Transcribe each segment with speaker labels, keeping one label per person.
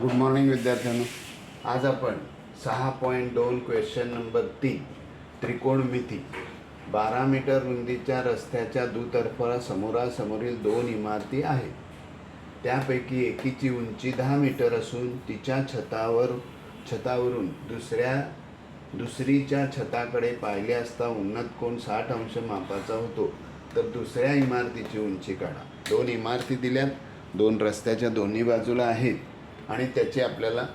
Speaker 1: Good morning विद्यार्थ्यांनो. आज आपण सहा पॉईंट दोन क्वेश्चन नंबर तीन त्रिकोणमिती बारा मीटर रुंदीच्या रस्त्याच्या दुतर्फा समोरासमोरील दोन इमारती आहेत. त्यापैकी एकीची उंची दहा मीटर असून तिच्या छतावर छतावरून दुसऱ्या दुसरीच्या छताकडे पाहिले असता उन्नत कोण साठ अंश मापाचा होतो. तर दुसऱ्या इमारतीची उंची काढा. दोन इमारती दिल्यात. दोन रस्त्याच्या दोन्ही बाजूला आहेत. आणि त्याची आपल्याला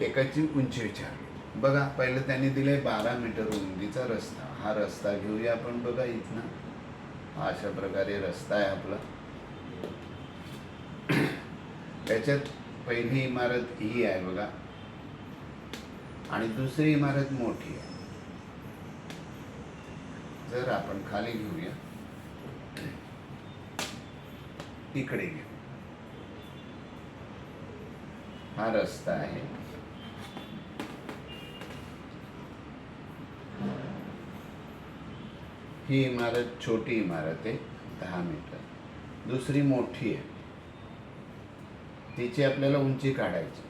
Speaker 1: एकाची उंची विचार बघा पहिलं त्यांनी दिले बारा मीटर रुंदीचा रस्ता. हा रस्ता घेऊया आपण बघा इथनं. हा अशा प्रकारे रस्ता आहे आपला. त्याच्यात पहिली इमारत ही आहे बघा. आणि दुसरी इमारत मोठी आहे. जर आपण खाली घेऊया. इकडे घेऊ हा रस्ता आहे. ही इमारत छोटी इमारत आहे दहा मीटर. दुसरी मोठी आहे. तिची आपल्याला उंची काढायची.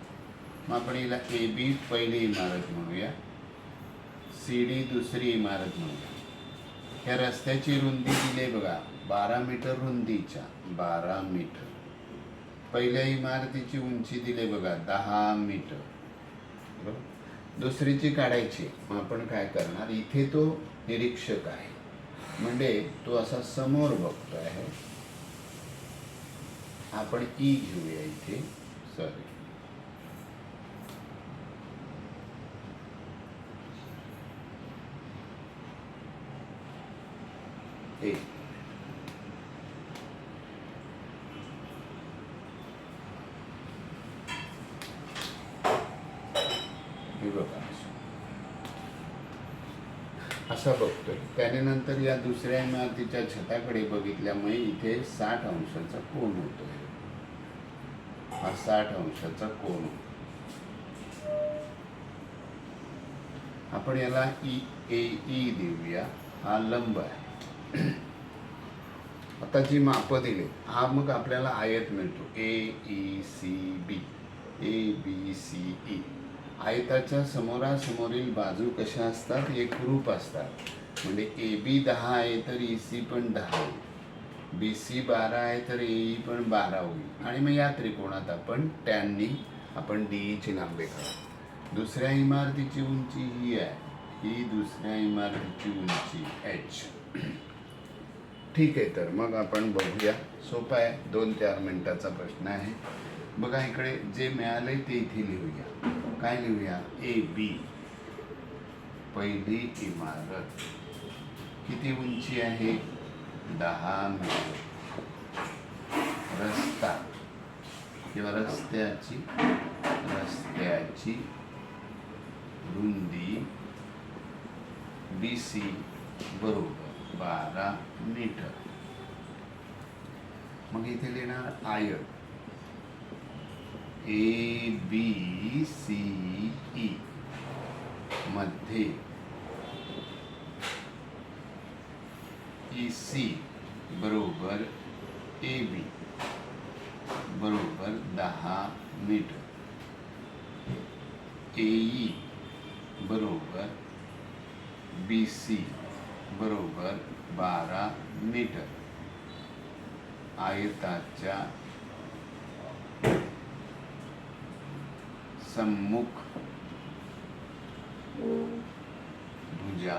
Speaker 1: मग आपण हिला ए बी पहिली इमारत म्हणूया. सी डी दुसरी इमारत म्हणूया. ह्या रस्त्याची रुंदी दिली बघा बारा मीटर रुंदीच्या बारा मीटर. पहिल्या इमारतीची उंची दिली आहे बघा दहा मीटर. बरोबर? दुसरीची काढायची. मग आपण काय करणार? इथे तो निरीक्षक आहे. म्हणजे तो असा समोर बघतो आहे आपण ई घेऊया इथे. सॉरी एक हे बघा असा बघतोय. त्याने नंतर या दुसऱ्या इमारतीच्या छताकडे बघितल्यामुळे इथे साठ अंशाचा कोण होतोय. हा साठ अंशाचा कोण आपण याला ई ए ई देऊया. हा लंब आहे. आता जी मापं दिली हा मग आपल्याला आयत मिळतो. A E C B. A B C E. आयताच्या समोरासमोरील बाजू कशा असतात? एकरूप असतात. म्हणजे ए बी दहा आहे तर ई सी पण दहा होईल. बी सी बारा आहे तर ए ई पण बारा होईल. आणि मग या त्रिकोणात आपण टॅननी आपण डी ईची e लांबी काढू. दुसऱ्या इमारतीची उंची ही आहे. ही दुसऱ्या इमारतीची उंची एच ठीक आहे तर मग आपण बघूया. सोपं आहे. दोन चार मिनटाचा प्रश्न आहे. बघा इकडे जे मिळालंय ते इथे लिहूया. काय लिहूया? ए बी पहिली इमारत. किती उंची आहे? दहा मीटर. रस्ता. किंवा रस्त्याची रस्त्याची रुंदी बी सी बरोबर बारा मीटर. मग इथे लिहिणार आयत. ए बी सी ई मध्ये. ई सी बरोबर ए बी बरोबर दहा मीटर. ए ई बरोबर बी सी बरोबर बारा मीटर. आयताच्या सम्मुख भुजा.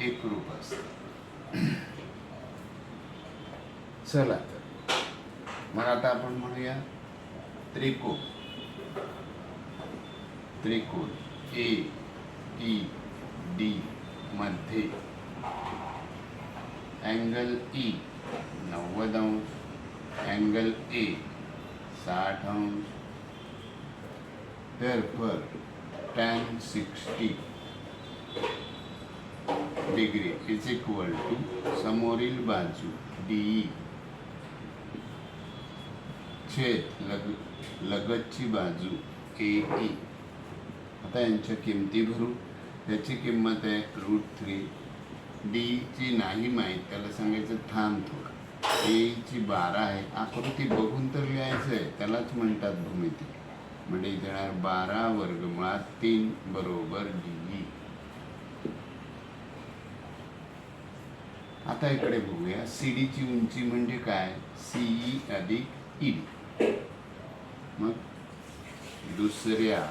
Speaker 1: एकरूप असत. चला तर. मग आता आपण म्हणूया त्रिकोण. त्रिकोण ए ई डी मध्ये अँगल ई e नव्वद अंश अँगल ए साठ अंश therefore tan 60 degree is equal to समोरील बाजू डी छेद लग लगतची बाजू ए ई आता यांच्या किमती भरू. त्याची किंमत आहे रूट थ्री डीची नाही माहीत त्याला सांगायचं थांब थोडं. एची बारा आहे. आकृती बघून तर लिहायचं आहे. त्यालाच म्हणतात भूमिती. म्हणजे येणार बारा वर्गमुळात तीन बरोबर डी. आता इकडे बघूया. सी डीची उंची म्हणजे काय? सीई अधिक ई मग दुसऱ्या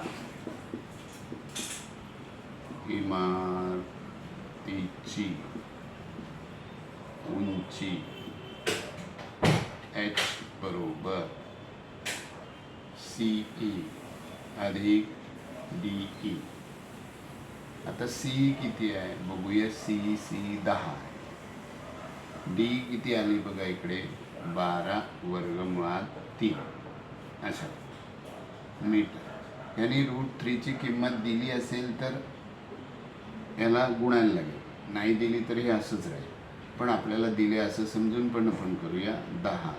Speaker 1: इमारतीची उंची एच सी ई अधिक डी ई आता सी किती आहे? बघूया सी सी दहा आहे. डी किती आली बघा इकडे? बारा वर्गमुळात तीन. अशा. मीटर. यांनी रूट थ्रीची किंमत दिली असेल तर याला गुणायला लागेल. नाही दिली तर हे असंच राहील. पण आपल्याला दिले असं समजून पण आपण करूया दहा.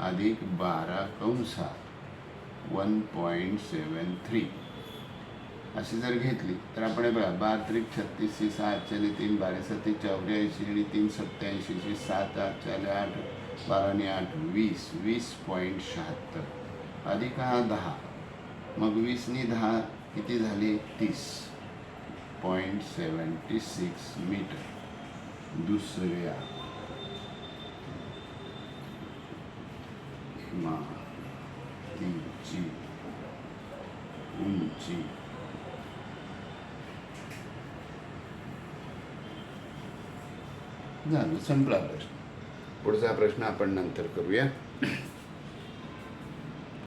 Speaker 1: अधिक बारा कंसात वन पॉईंट सेवन थ्री अशी जर घेतली तर आपण हे बघा बारा त्रिक छत्तीसशे सहा चाले तीन बारा सत्ते चौऱ्याऐंशी आणि तीन सत्त्याऐंशीशे सात आठ चाले आठ बाराने आठ वीस वीस पॉईंट शहात्तर. अधिक हा दहा. मग वीसनी दहा किती झाले? तीस. पॉईंट सेवन्टी सिक्स मीटर दुसऱ्या. इमारतीची उंची झालं संपला प्रश्न. पुढचा प्रश्न आपण नंतर करूया.